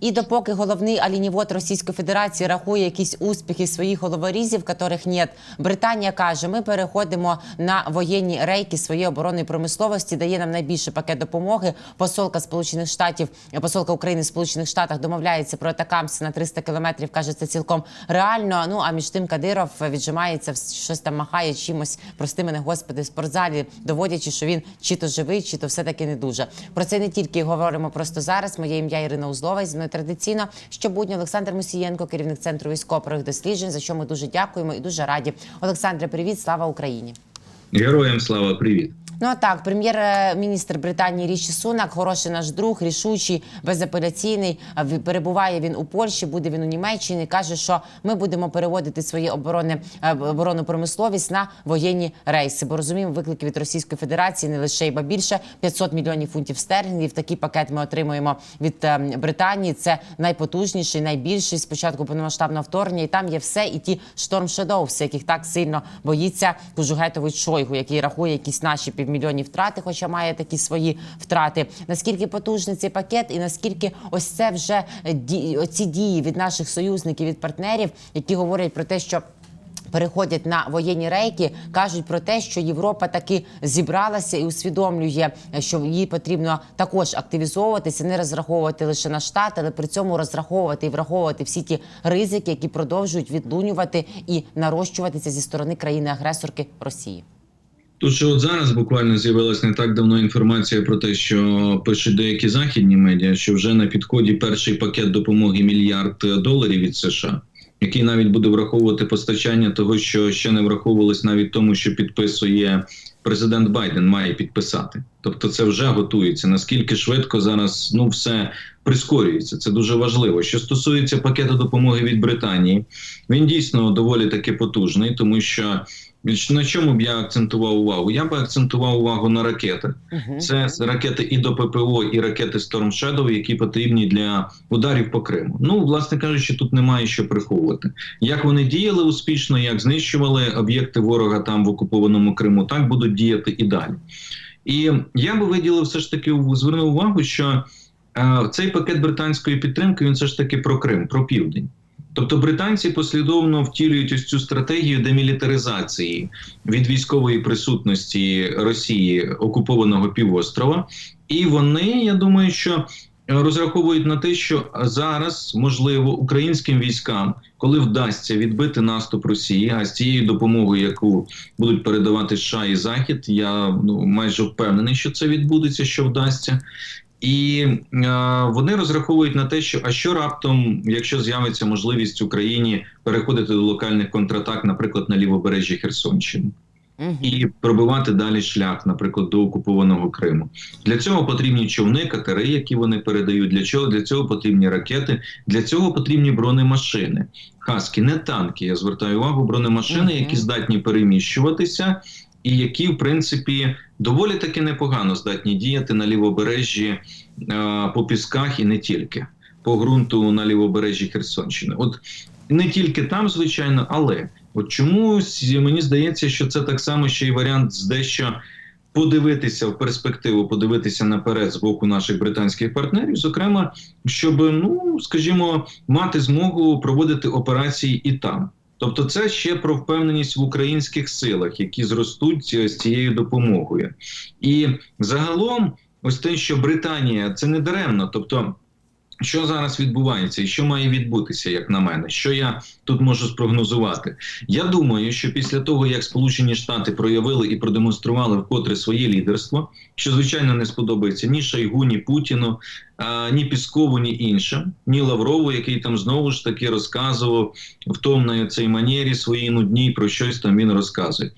І допоки головний алінівод Російської Федерації рахує якісь успіхи своїх головорізів, яких нет, Британія каже: ми переходимо на воєнні рейки своєї оборонної промисловості, дає нам найбільший пакет допомоги. Посолка Сполучених Штатів, посолка України в Сполучених Штатах домовляється про атакамси на 300 кілометрів. каже, це цілком реально. Ну а між тим Кадиров віджимається щось там махає чимось. Прости мене, господи, в спортзалі, доводячи, що він чи то живий, чи то все таки не дуже. Про це не тільки говоримо просто зараз. Моє ім'я Ірина Узлова. Зі мною традиційно щобудня Олександр Мусієнко, керівник центру військових досліджень. За що ми дуже дякуємо і дуже раді. Олександре, привіт, слава Україні. Героям слава, привіт. Ну а так, прем'єр-міністр Британії Ріші Сунак, хороший наш друг, рішучий, безапеляційний. Перебуває він у Польщі, буде він у Німеччині. каже, що ми будемо переводити свої оборони е, оборонну промисловість на воєнні рейси. Бо розуміємо, виклики від Російської Федерації не лише ба більше 500 мільйонів фунтів стерлінгів. Такий пакет ми отримуємо від е, Британії. Це найпотужніший, найбільший з початку повномасштабного вторгнення. І там є все, і ті шторм Shadows, яких так сильно боїться Кужугетович Шойгу, який рахує якісь наші півмільйонні втрати, хоча має такі свої втрати. Наскільки потужний цей пакет, і наскільки ось це вже е, оці дії від наших союзників, від партнерів, які говорять про те, що. Переходять на воєнні рейки, кажуть про те, що Європа таки зібралася і усвідомлює, що їй потрібно також активізовуватися, не розраховувати лише на штат, але при цьому розраховувати і враховувати всі ті ризики, які продовжують відлунювати і нарощуватися зі сторони країни-агресорки Росії. Тут що от зараз буквально з'явилась не так давно інформація про те, що пишуть деякі західні медіа, що вже на підході перший пакет допомоги мільярд доларів від США, який навіть буде враховувати постачання того, що ще не враховувалось навіть тому, що підписує президент Байден, має підписати. Тобто, це вже готується. Наскільки швидко зараз ну все прискорюється, це дуже важливо. Що стосується пакету допомоги від Британії, він дійсно доволі таки потужний, тому що на чому б я акцентував увагу? Я би акцентував увагу на ракетах. Угу. Це ракети і до ППО, і ракети Storm Shadow, які потрібні для ударів по Криму. Ну, власне кажучи, тут немає що приховувати. Як вони діяли успішно, як знищували об'єкти ворога там в окупованому Криму, так будуть діяти і далі. І я би виділив все ж таки звернув увагу, що е, цей пакет британської підтримки він все ж таки про Крим, про південь. Тобто британці послідовно втілюють ось цю стратегію демілітаризації від військової присутності Росії окупованого півострова, і вони, я думаю, що розраховують на те, що зараз можливо українським військам, коли вдасться відбити наступ Росії, а з цією допомогою, яку будуть передавати США і Захід, я ну майже впевнений, що це відбудеться, що вдасться. І е, вони розраховують на те, що а що раптом, якщо з'явиться можливість Україні переходити до локальних контратак, наприклад, на лівобережжі Херсонщини, Угу. і пробивати далі шлях, наприклад, до окупованого Криму. Для цього потрібні човни, катери, які вони передають. Для чого для цього потрібні ракети, для цього потрібні бронемашини. Хаски, не танки. Я звертаю увагу, бронемашини, Мгм. які здатні переміщуватися. І які, в принципі, доволі таки непогано здатні діяти на лівобережжі е, по пісках і не тільки по ґрунту на лівобережжі Херсонщини. От не тільки там, звичайно, але от чомусь мені здається, що це так само ще й варіант з дещо подивитися в перспективу, подивитися наперед з боку наших британських партнерів, зокрема, щоб ну скажімо, мати змогу проводити операції і там. Тобто, це ще про впевненість в українських силах, які зростуть е, з цією допомогою, і загалом, ось те, що Британія це не даремно, тобто. Що зараз відбувається і що має відбутися, як на мене, що я тут можу спрогнозувати? Я думаю, що після того, як Сполучені Штати проявили і продемонстрували вкотре своє лідерство, що звичайно не сподобається ні Шойгу, ні Путіну, а, ні Піскову, ні іншим, ні Лаврову, який там знову ж таки розказував в томної цій манері своїй нудній про щось там він розказує.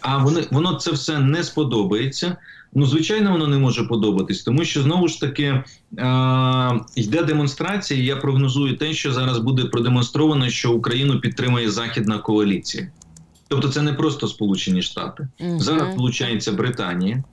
А вони воно це все не сподобається. Ну, звичайно, воно не може подобатись, тому що знову ж таки е- йде демонстрація. і Я прогнозую те, що зараз буде продемонстровано, що Україну підтримує західна коаліція. Тобто, це не просто Сполучені Штати. Мгм. Зараз вилучається Британія.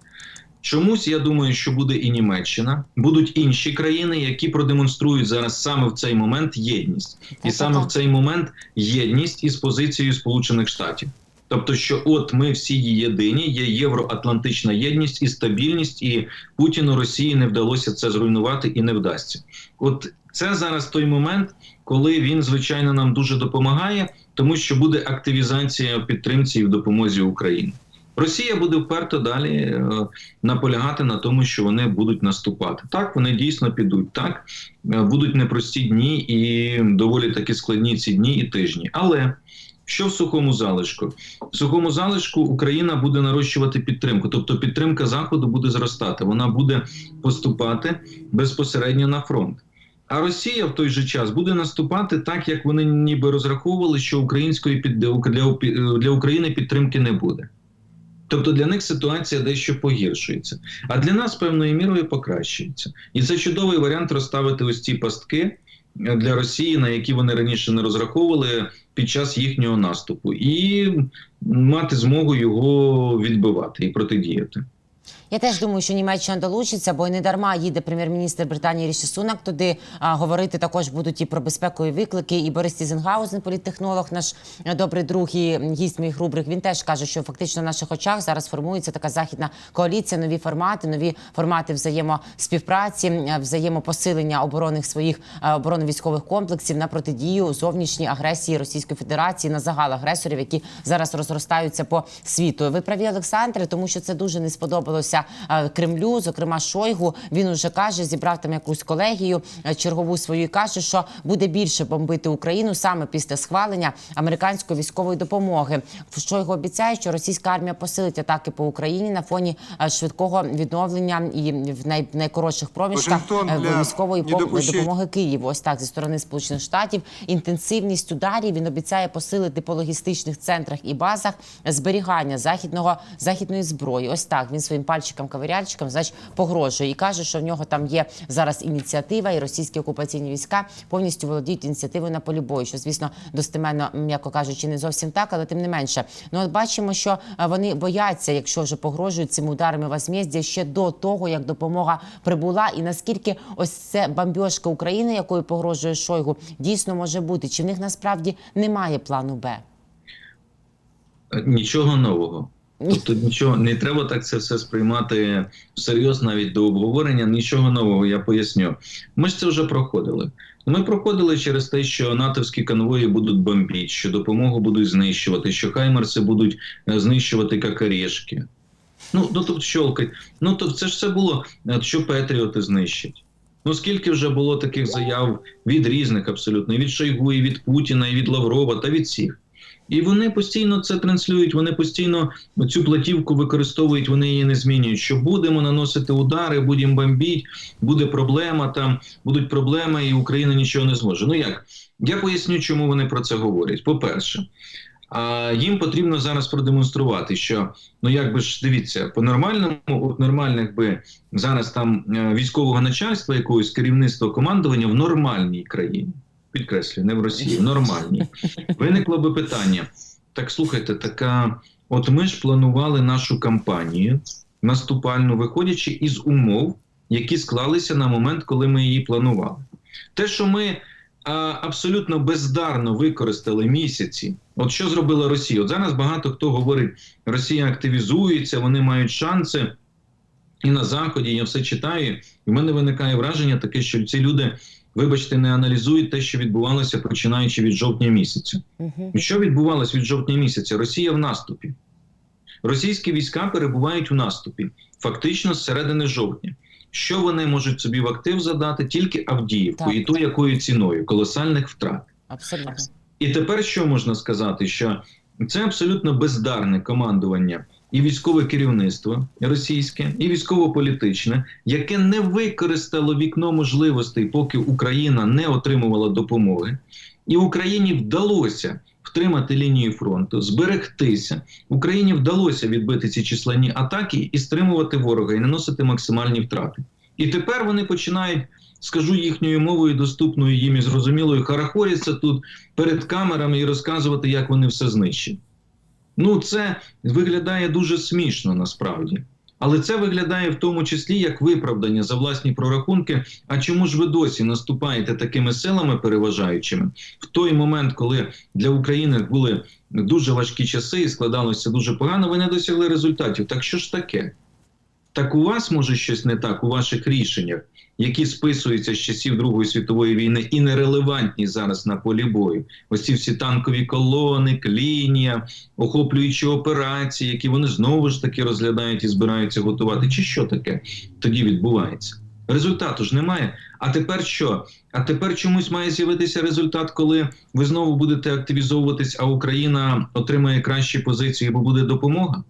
Чомусь я думаю, що буде і Німеччина, будуть інші країни, які продемонструють зараз саме в цей момент єдність, і саме в цей момент єдність із позицією Сполучених Штатів. Тобто, що от ми всі єдині, є євроатлантична єдність і стабільність, і Путіну Росії не вдалося це зруйнувати і не вдасться. От Це зараз той момент, коли він, звичайно, нам дуже допомагає, тому що буде активізація підтримці і в допомозі Україні. Росія буде вперто далі е, наполягати на тому, що вони будуть наступати. Так, вони дійсно підуть. Так е, будуть непрості дні і доволі таки складні ці дні і тижні. Але що в сухому залишку? В сухому залишку Україна буде нарощувати підтримку, тобто підтримка Заходу буде зростати, вона буде поступати безпосередньо на фронт. А Росія в той же час буде наступати так, як вони ніби розраховували, що української під для, для України підтримки не буде. Тобто для них ситуація дещо погіршується, а для нас певною мірою покращується. І це чудовий варіант розставити ось ці пастки для Росії, на які вони раніше не розраховували під час їхнього наступу, і мати змогу його відбивати і протидіяти. Я теж думаю, що Німеччина долучиться, бо й не дарма їде прем'єр-міністр Британії Ріші Сунак туди. А, говорити також будуть і про безпекові виклики. І Борис Тізенгаузен, політтехнолог, наш е, добрий друг і гість моїх рубрик. Він теж каже, що фактично на наших очах зараз формується така західна коаліція, нові формати, нові формати взаємоспівпраці, е, взаємопосилення оборонних своїх е, оборонно-військових комплексів на протидію зовнішній агресії Російської Федерації на загал агресорів, які зараз розростаються по світу. Ви праві, Олександре, тому що це дуже не сподобалося е, Кремлю, зокрема Шойгу. Він уже каже, зібрав там якусь колегію е, чергову свою і каже, що буде більше бомбити Україну саме після схвалення американської військової допомоги. Шойгу обіцяє, що російська армія посилить атаки по Україні на фоні е, швидкого відновлення і в най- найкоротших проміжках військової пом- допомоги Києву. Ось так зі сторони Сполучених Штатів. Інтенсивність ударів він обіцяє посилити по логістичних центрах і базах зберігання західного західної зброї. Ось так він своїм пальчиком кавиряльчиком значить погрожує і каже, що в нього там є зараз ініціатива, і російські окупаційні війська повністю володіють ініціативою на полі бою. Що звісно достеменно, м'яко кажучи, не зовсім так, але тим не менше. Ну от бачимо, що е, вони бояться, якщо вже погрожують цими ударами возмездя ще до того, як допомога прибула, і наскільки ось це бомбьошка України, якою погрожує Шойгу, дійсно може бути, чи в них насправді немає плану Б? Е, Нічого нового. Тобто нічого не треба так це все сприймати всерйоз навіть до обговорення. Нічого нового, я поясню. Ми ж це вже проходили. Ми проходили через те, що натовські конвої будуть бомбити, що допомогу будуть знищувати, що хаймерси будуть е, знищувати як орешки. Ну, ну тобто щолкать. Ну то це ж все було, е, що Петріоти знищать. Ну скільки вже було таких заяв від різних абсолютно, і від Шойгу, і від Путіна, і від Лаврова та від всіх. І вони постійно це транслюють, вони постійно цю платівку використовують, вони її не змінюють. Що будемо наносити удари, будемо бомбити, буде проблема, там будуть проблеми, і Україна нічого не зможе. Ну як? Я поясню, чому вони про це говорять. По-перше, а їм потрібно зараз продемонструвати, що ну як би ж дивіться, по нормальному, от нормальних би зараз там е, військового начальства, якогось керівництва командування в нормальній країні. Підкреслюю, не в Росії, в нормальній. Виникло би питання. Так слухайте, така, от ми ж планували нашу кампанію наступальну, виходячи із умов, які склалися на момент, коли ми її планували. Те, що ми а, абсолютно бездарно використали місяці, от що зробила Росія? От зараз багато хто говорить, Росія активізується, вони мають шанси. І на заході я все читаю, і в мене виникає враження таке, що ці люди, вибачте, не аналізують те, що відбувалося починаючи від жовтня місяця. Угу. Що відбувалося від жовтня місяця? Росія в наступі. Російські війська перебувають у наступі, фактично з середини жовтня. Що вони можуть собі в актив задати? Тільки Авдіївку, Так. і то якою ціною колосальних втрат. Абсолютно. І тепер що можна сказати? Що це абсолютно бездарне командування і військове керівництво російське, і військово-політичне, яке не використало вікно можливостей, поки Україна не отримувала допомоги, і Україні вдалося втримати лінію фронту, зберегтися. Україні вдалося відбити ці численні атаки і стримувати ворога, і наносити максимальні втрати. І тепер вони починають, скажу їхньою мовою, доступною їм і зрозумілою, харахоряться тут перед камерами і розказувати, як вони все знищать. Ну, це виглядає дуже смішно насправді. Але це виглядає в тому числі як виправдання за власні прорахунки. А чому ж ви досі наступаєте такими силами переважаючими в той момент, коли для України були дуже важкі часи і складалося дуже погано, ви не досягли результатів. Так що ж таке? Так у вас може щось не так у ваших рішеннях, які списуються з часів Другої світової війни і нерелевантні зараз на полі бою. Ось ці всі танкові колони, лінія, охоплюючі операції, які вони знову ж таки розглядають і збираються готувати. Чи що таке тоді відбувається? Результату ж немає. А тепер що? А тепер чомусь має з'явитися результат, коли ви знову будете активізовуватись, а Україна отримає кращі позиції, бо буде допомога.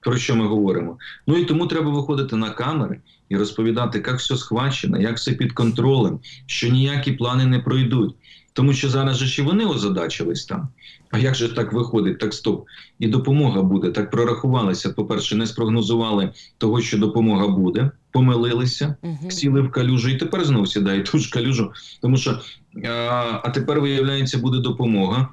Про що ми говоримо? Ну і тому треба виходити на камери і розповідати, як все схвачено, як все під контролем, що ніякі плани не пройдуть. Тому що зараз же ще вони озадачились там. А як же так виходить? Так стоп. І допомога буде. Так прорахувалися. По-перше, не спрогнозували того, що допомога буде, помилилися, Мгм. сіли в калюжу і тепер знову сідають ту ж калюжу. Тому що а, а тепер, виявляється, буде допомога,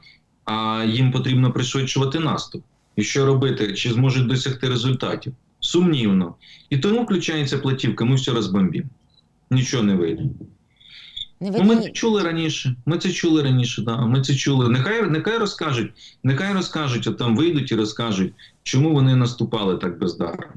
а їм потрібно пришвидшувати наступ. І що робити? Чи зможуть досягти результатів? Сумнівно. І тому включається платівка, ми все розбомбимо. Нічого не вийде. Не Ну, ми це чули раніше. Ми це чули раніше, да. Ми це чули. Нехай, нехай розкажуть, нехай розкажуть, от там вийдуть і розкажуть, чому вони наступали так бездарно.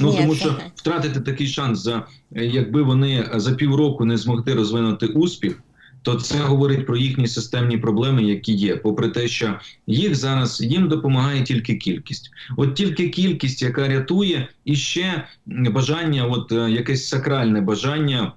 Ну Ні, тому що втратити такий шанс, за якби вони за півроку не змогли розвинути успіх, то це говорить про їхні системні проблеми, які є. Попри те, що їх зараз їм допомагає тільки кількість. От тільки кількість, яка рятує, і ще бажання, от е, якесь сакральне бажання.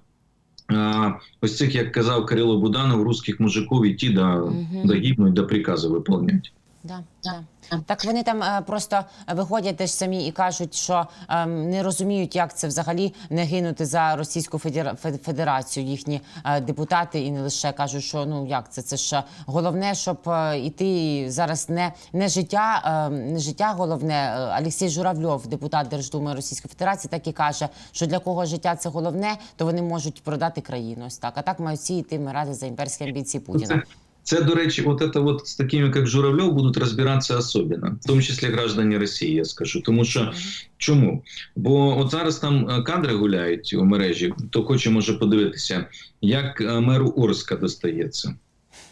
А, ось цих, як казав Кирило Буданов, русських мужиків іти да, угу. да гибнуть, да прикази виконують. Да, да. Так вони там е, просто виходять теж самі і кажуть, що е, не розуміють, як це взагалі не гинути за Російську Федера- Федерацію. Їхні е, депутати і не лише кажуть, що ну як це? Це ж головне, щоб е, іти зараз не, не життя, е, не життя головне. Олексій Журавльов, депутат Держдуми Російської Федерації, так і каже, що для кого життя це головне, то вони можуть продати країну. Ось так. А так мають всі йти вмирати за імперські амбіції Путіна. Це, до речі, от это вот з такими, як Журавлев, будуть розбиратися особливо, в тому числі граждані Росії, я скажу. Тому що чому? Бо от зараз там е, кадри гуляють у мережі, то хоче може подивитися, як е, меру Орська достається.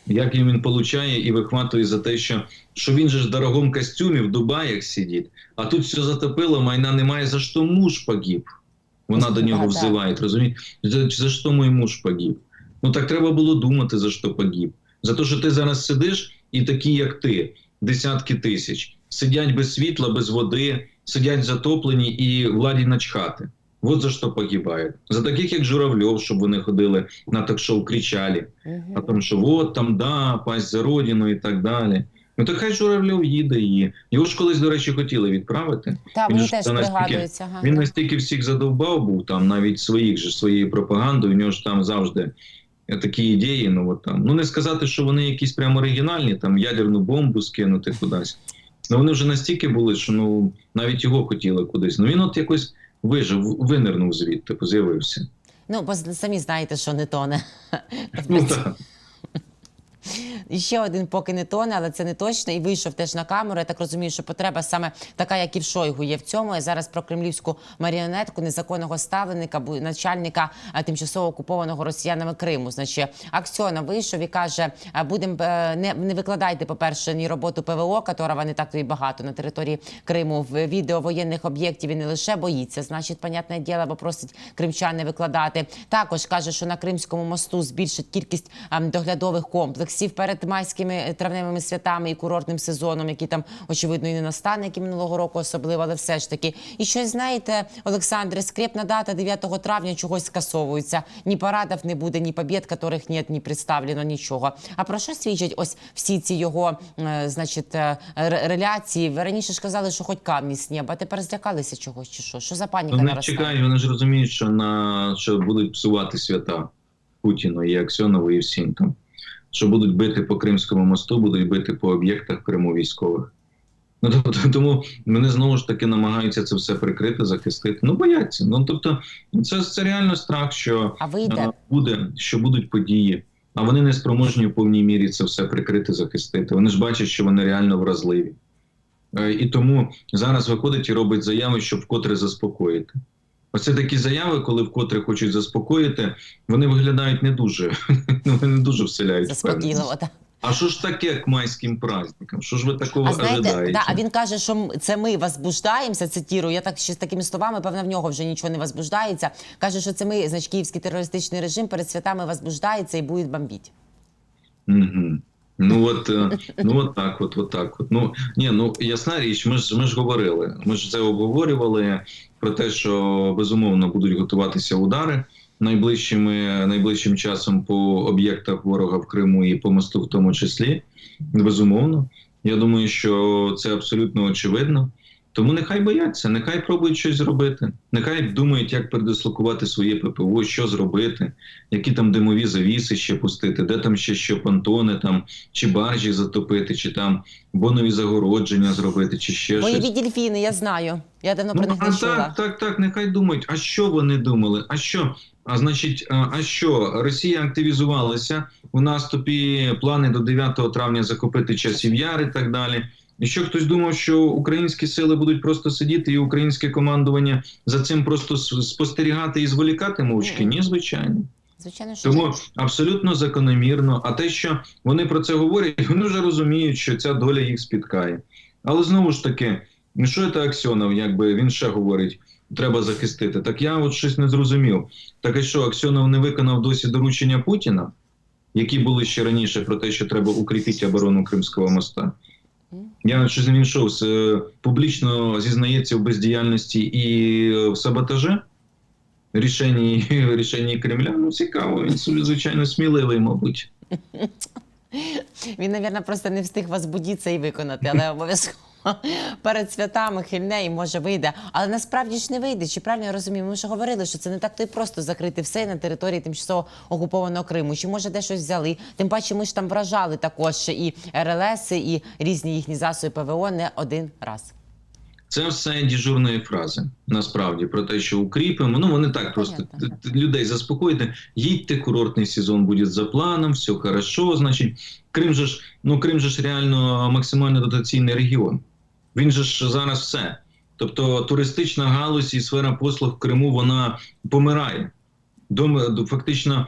Як він получає і вихватує за те, що, що він же ж в дорогому костюмі в Дубаях сидить, а тут все затопило, майна немає, за що муж погиб. Вона до нього взиває, розумієте? За, за що мій муж погиб? Ну так треба було думати, за що погиб. За те, що ти зараз сидиш, і такі, як ти, десятки тисяч, сидять без світла, без води, сидять затоплені і владі начхати. От за що погибають. За таких, як Журавльов, щоб вони ходили на ток-шоу, кричали, о том, що от там, да, пасть за родину і так далі. Ну так хай Журавльов їде і. Його ж колись, до речі, хотіли відправити. Та Він мені теж настільки- пригадується. Ага, Він настільки всіх задовбав був там, навіть своїх же своєю пропагандою. У нього ж там завжди такі ідеї. Ну от там. Ну не сказати, що вони якісь прямо оригінальні, там ядерну бомбу скинути кудись. Ну вони вже настільки були, що ну навіть його хотіли кудись. Ну він от якось вижив, винирнув звідти, з'явився. Ну, бо самі знаєте, що не тоне. Ну так. І ще один поки не тоне, але це не точно. І вийшов теж на камеру. Я так розумію, що потреба саме така, як і в Шойгу, є в цьому. Я зараз про кремлівську маріонетку незаконного ставленика, начальника тимчасово окупованого росіянами Криму. Значить, Аксьона вийшов і каже: а, будем е, не, не викладайте, по-перше, ні роботу ПВО, которого не так і багато на території Криму в відео воєнних об'єктів. І не лише боїться, значить, понятне діло, бо просить кримчан не викладати. Також каже, що на Кримському мосту збільшить кількість ем, доглядових комплексів перед майськими травневими святами і курортним сезоном, який там очевидно і не настане, як і минулого року особливо, але все ж таки. І щось знаєте, Олександре, скрепна дата 9 травня чогось скасовується. Ні парадів не буде, ні побід, яких нет, ні представлено, нічого. А про що свідчать ось всі ці його, е, значить, е, реляції? Ви раніше ж казали, що хоч камні з неба, а тепер злякалися чогось чи що? Що за паніка Вони наростає? чекають, вони ж розуміють, що на що будуть псувати свята Путіну і Аксьонову, і всім там. Що будуть бити по Кримському мосту, будуть бити по об'єктах в Криму військових. Ну тобто, тому вони знову ж таки намагаються це все прикрити, захистити. Ну бояться. Ну тобто, це, це реально страх, що А вийде? е, буде, що будуть події. А вони не спроможні в повній мірі це все прикрити, захистити. Вони ж бачать, що вони реально вразливі. Е, І тому зараз виходить і робить заяви, щоб вкотре заспокоїти. Оце такі заяви, коли вкотре хочуть заспокоїти, вони виглядають не дуже, вони не дуже вселяють. Заспокійливо, так. А що ж таке к майським праздникам? Що ж ви такого А знаєте, ожидаєте? да, а він каже, що це ми возбуждаємося. Цитірую, я так ще з такими словами, певно, в нього вже нічого не возбуждається. Каже, що це ми, значить, київський терористичний режим перед святами возбуждається і буде бомбити. Угу. Ну от, е, ну от так, от, от так. От. Ну ні, ну ясна річ, ми ж ми ж говорили. Ми ж це обговорювали про те, що безумовно будуть готуватися удари найближчими найближчим часом по об'єктах ворога в Криму і по мосту, в тому числі. Безумовно. Я думаю, що це абсолютно очевидно. Тому нехай бояться, нехай пробують щось зробити. Нехай думають, як передислокувати своє ППО, що зробити, які там димові завіси ще пустити, де там ще що понтони, там чи баржі затопити, чи там бонові загородження зробити, чи ще Бойові щось. дельфіни, я знаю. Я давно про Ну, них не чула. так, так, так, нехай думають. А що вони думали? А що? А значить, а що Росія активізувалася у наступі плани до 9 травня захопити часів яр і так далі. І що хтось думав, що українські сили будуть просто сидіти, і українське командування за цим просто спостерігати і зволікати мовчки? Ні. Ні, звичайно. Звичайно, що Тому абсолютно закономірно. А те, що вони про це говорять, вони вже розуміють, що ця доля їх спіткає. Але знову ж таки, ну що це Аксьонов, якби він ще говорить, треба захистити. Так я от щось не зрозумів. Так і що Аксьонов не виконав досі доручення Путіна, які були ще раніше про те, що треба укріпити оборону Кримського моста. Я щось що, е, публічно зізнається в бездіяльності і е, в саботаже рішенні, рішенні Кремля. Ну цікаво, він звичайно сміливий, мабуть. Він, мабуть, просто не встиг вас будіться і виконати, але обов'язково перед святами хильне і може вийде. Але насправді ж не вийде. Чи правильно я розумію? Ми вже говорили, що це не так то й просто закрити все на території тимчасово окупованого Криму. Чи може де щось взяли? Тим паче, ми ж там вражали також і РЛС, і різні їхні засоби ПВО не один раз. Це все діжурної фрази. Насправді про те, що укріпимо. Ну вони так просто людей заспокоїти. Їдьте, курортний сезон буде за планом, все хорошо. Значить, Крим же ж ну Крим же ж реально максимально дотаційний регіон. Він же ж зараз все. Тобто туристична галузь і сфера послуг в Криму вона помирає. Доми, фактично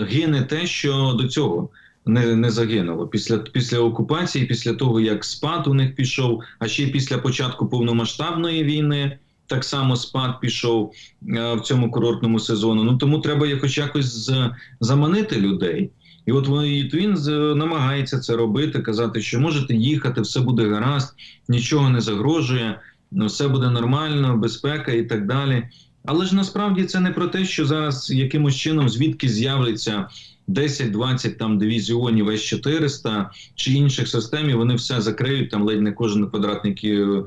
гине те, що до цього не, не загинуло. Після, після окупації, після того, як спад у них пішов, а ще й після початку повномасштабної війни. Так само спад пішов в цьому курортному сезону. Ну тому треба якось якось заманити людей. І от вони- він намагається це робити, казати, що можете їхати, все буде гаразд, нічого не загрожує, ну, все буде нормально, безпека і так далі. Але ж насправді це не про те, що зараз якимось чином звідки з'являться 10-20 там дивізіонів С-400 чи інших систем, і вони все закриють там ледь не кожен квадратний е,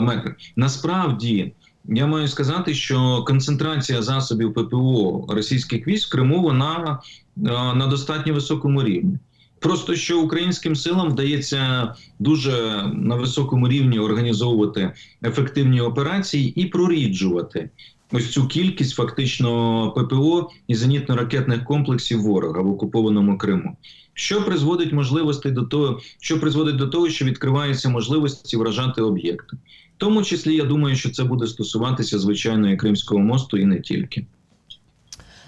метр. Насправді я маю сказати, що концентрація засобів ППО російських військ в Криму вона е, на достатньо високому рівні. Просто що українським силам вдається дуже на високому рівні організовувати ефективні операції і проріджувати ось цю кількість фактично ППО і зенітно-ракетних комплексів ворога в окупованому Криму. Що призводить можливості до того, що призводить до того, що відкриваються можливості вражати об'єкти. Тому числі я думаю, що це буде стосуватися звичайної Кримського мосту і не тільки.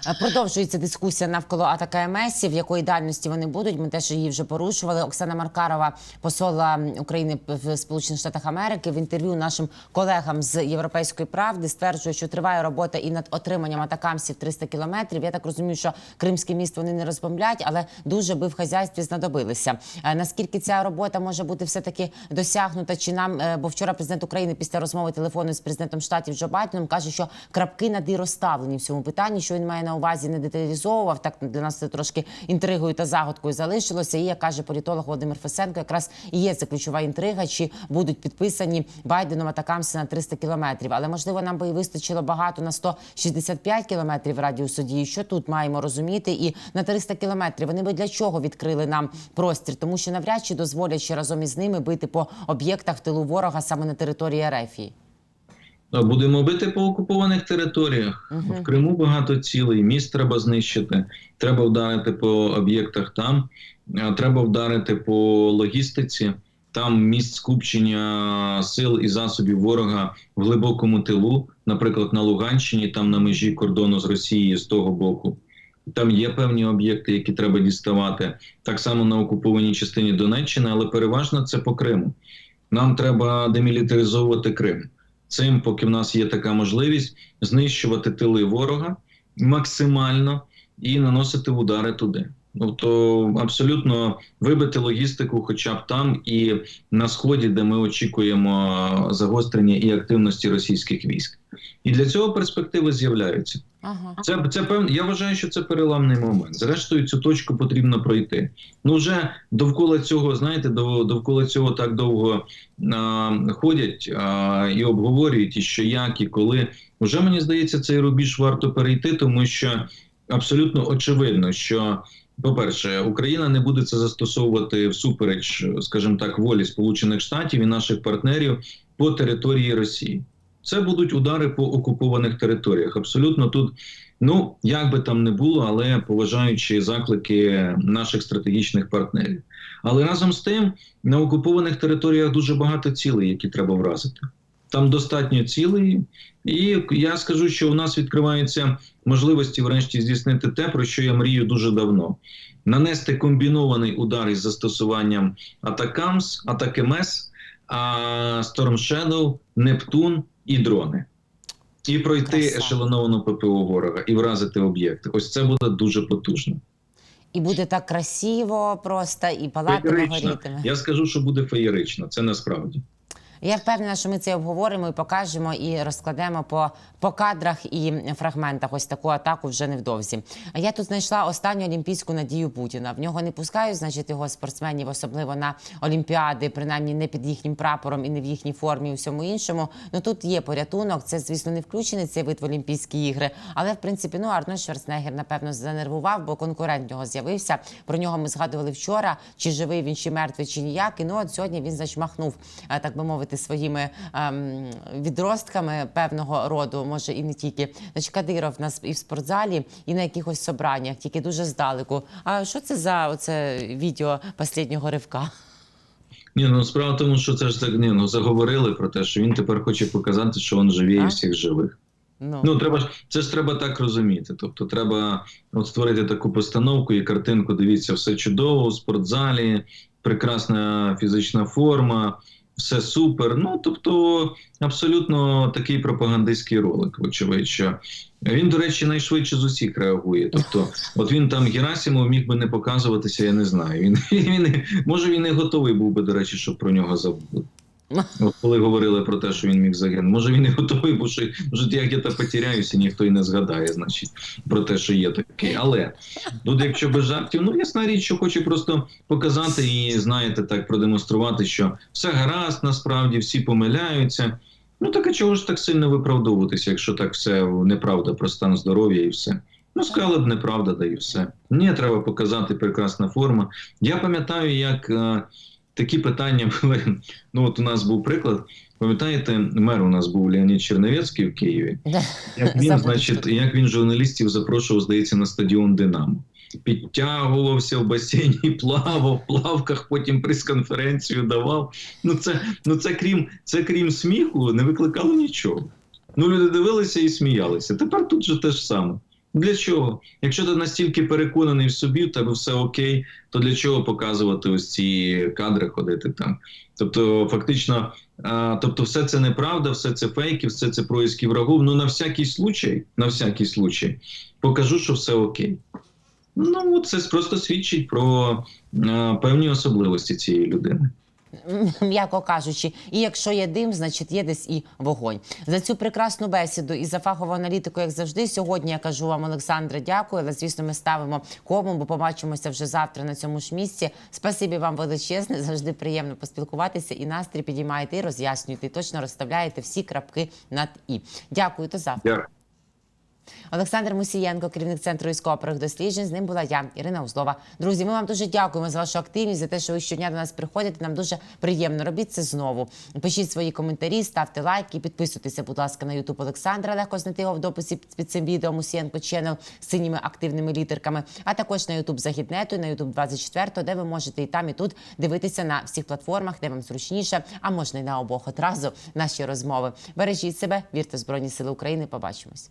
Е, Продовжується дискусія навколо атака МСів, якої дальності вони будуть. Ми теж її вже порушували. Оксана Маркарова, посола України в Сполучених Штатах Америки, в інтерв'ю нашим колегам з Європейської правди стверджує, що триває робота і над отриманням атакамсів 300 кілометрів. Я так розумію, що Кримський міст вони не розбомблять, але дуже би в хазяйстві знадобилися. Е, Наскільки ця робота може бути все таки досягнута? Чи нам, е, бо вчора президент України після розмови телефонної з президентом штатів Джо Байденом каже, що крапки над і розставлені в цьому питанні, що він має на увазі не деталізовував. Так для нас це трошки інтригою та загадкою залишилося. І як каже політолог Володимир Фесенко, якраз і є це ключова інтрига, чи будуть підписані Байденом атакамси на 300 кілометрів. Але можливо нам би і вистачило багато на 165 кілометрів радіусу дії. Що тут маємо розуміти? І на 300 кілометрів вони би для чого відкрили нам простір? Тому що навряд чи дозволять ще разом із ними бити по об'єктах тилу ворога саме на території Ерефії. Будемо бити по окупованих територіях. Мгм. В Криму багато цілей, міст треба знищити, треба вдарити по об'єктах там, треба вдарити по логістиці. Там місць скупчення сил і засобів ворога в глибокому тилу, наприклад, на Луганщині, там на межі кордону з Росією з того боку. Там є певні об'єкти, які треба діставати так само на окупованій частині Донеччини, але переважно це по Криму. Нам треба демілітаризовувати Крим. Цим, поки в нас є така можливість, знищувати тили ворога максимально і наносити удари туди. Тобто абсолютно вибити логістику, хоча б там і на сході, де ми очікуємо загострення і активності російських військ, і для цього перспективи з'являються. Ага. Це це певно. Я вважаю, що це переламний момент. Зрештою, цю точку потрібно пройти. Ну вже довкола цього, знаєте, дов- довкола цього так довго а, ходять а, і обговорюють, і що як, і коли. Вже мені здається, цей рубіж варто перейти, тому що абсолютно очевидно, що. По-перше, Україна не буде це застосовувати всупереч, скажімо так, волі Сполучених Штатів і наших партнерів по території Росії. Це будуть удари по окупованих територіях. Абсолютно тут, ну як би там не було, але поважаючи заклики наших стратегічних партнерів. Але разом з тим на окупованих територіях дуже багато цілей, які треба вразити. Там достатньо цілей, і я скажу, що у нас відкриваються можливості, врешті, здійснити те, про що я мрію дуже давно: нанести комбінований удар із застосуванням Атакамс, Атакемес, а Storm Shadow, Нептун і дрони. І пройти Краса. ешелоновану ППО ворога і вразити об'єкти. Ось це буде дуже потужно. І буде так красиво просто, і палати горітиме. Я скажу, що буде феєрично. Це насправді. Я впевнена, що ми це обговоримо і покажемо, і розкладемо по, по кадрах і фрагментах ось таку атаку вже невдовзі. А я тут знайшла останню олімпійську надію Путіна. В нього не пускають, значить, його спортсменів, особливо на олімпіади, принаймні не під їхнім прапором і не в їхній формі, і всьому іншому. Ну тут є порятунок. Це, звісно, не включений цей вид в Олімпійські ігри. Але в принципі, ну Арнольд Шварценеггер, напевно, занервував, бо конкурент нього з'явився. Про нього ми згадували вчора. Чи живий він, чи мертвий, чи ніяк. І ну от сьогодні він зачмахнув, е, так би мовити, своїми ем, відростками певного роду, може і не тільки. Значить, Кадиров нас і в спортзалі, і на якихось собраннях, тільки дуже здалеку. А що це за оце відео останнього ривка? Ні, ну справа в тому, що це ж так ні, ну заговорили про те, що він тепер хоче показати, що він живіє А? всіх живих. Ну, Ну треба ж це ж треба так розуміти. Тобто, треба от створити таку постановку і картинку. Дивіться, все чудово у спортзалі, прекрасна фізична форма, все супер. Ну тобто, абсолютно такий пропагандистський ролик, вочевидь, він, до речі, найшвидше з усіх реагує. Тобто, от він там Герасимов міг би не показуватися, я не знаю. Він, він може він не готовий був би, до речі, щоб про нього забули. От коли говорили про те, що він міг загинути, може він не готовий, бо що може як я то потеряюся, ніхто і не згадає, значить, про те, що є такий. Але тут, якщо без жартів, ну ясна річ, що хочу просто показати і знаєте, так продемонструвати, що все гаразд, насправді всі помиляються. Ну так а чого ж так сильно виправдовуватися, якщо так все неправда про стан здоров'я і все. Ну, сказали б неправда, да і все. Ні, треба показати прекрасна форма. Я пам'ятаю, як е, такі питання були. Ну, от у нас був приклад. Пам'ятаєте, мер у нас був Леонід Черновецький в Києві. Як він, значить, як він журналістів запрошував, здається, на стадіон Динамо. Підтягувався в басейні, плавав, в плавках, потім прес-конференцію давав. Ну це, ну це крім, це крім сміху, не викликало нічого. Ну, люди дивилися і сміялися. Тепер тут же те ж саме. Для чого? Якщо ти настільки переконаний в собі, в тебе все окей, то для чого показувати ось ці кадри, ходити там? Тобто, фактично, а, тобто, все це неправда, все це фейки, все це проїзки врагов. Ну на всякий случай, на всякий случай, покажу, що все окей. Ну, це просто свідчить про а, певні особливості цієї людини. М'яко кажучи, і якщо є дим, значить є десь і вогонь. За цю прекрасну бесіду і за фахову аналітику, як завжди. Сьогодні я кажу вам, Олександре, дякую. Але звісно, ми ставимо кому, бо побачимося вже завтра на цьому ж місці. Спасибі вам величезне. Завжди приємно поспілкуватися і настрій підіймаєте і роз'яснюєте. І точно розставляєте всі крапки над і. Дякую, до завтра. Олександр Мусієнко, керівник центру військово досліджень. З ним була я, Ірина Узлова. Друзі, ми вам дуже дякуємо за вашу активність, за те, що ви щодня до нас приходите. Нам дуже приємно. Робіть це знову. Пишіть свої коментарі, ставте лайки, підписуйтеся, будь ласка, на Ютуб Олександра. Легко знайти його в дописі під цим відео Мусієнко Ченел з синіми активними літерками, а також на Ютуб Західнету, на Ютуб 24, де ви можете і там, і тут дивитися на всіх платформах, де вам зручніше, а можна й на обох одразу наші розмови. Бережіть себе, вірте в Збройні Сили України. Побачимось.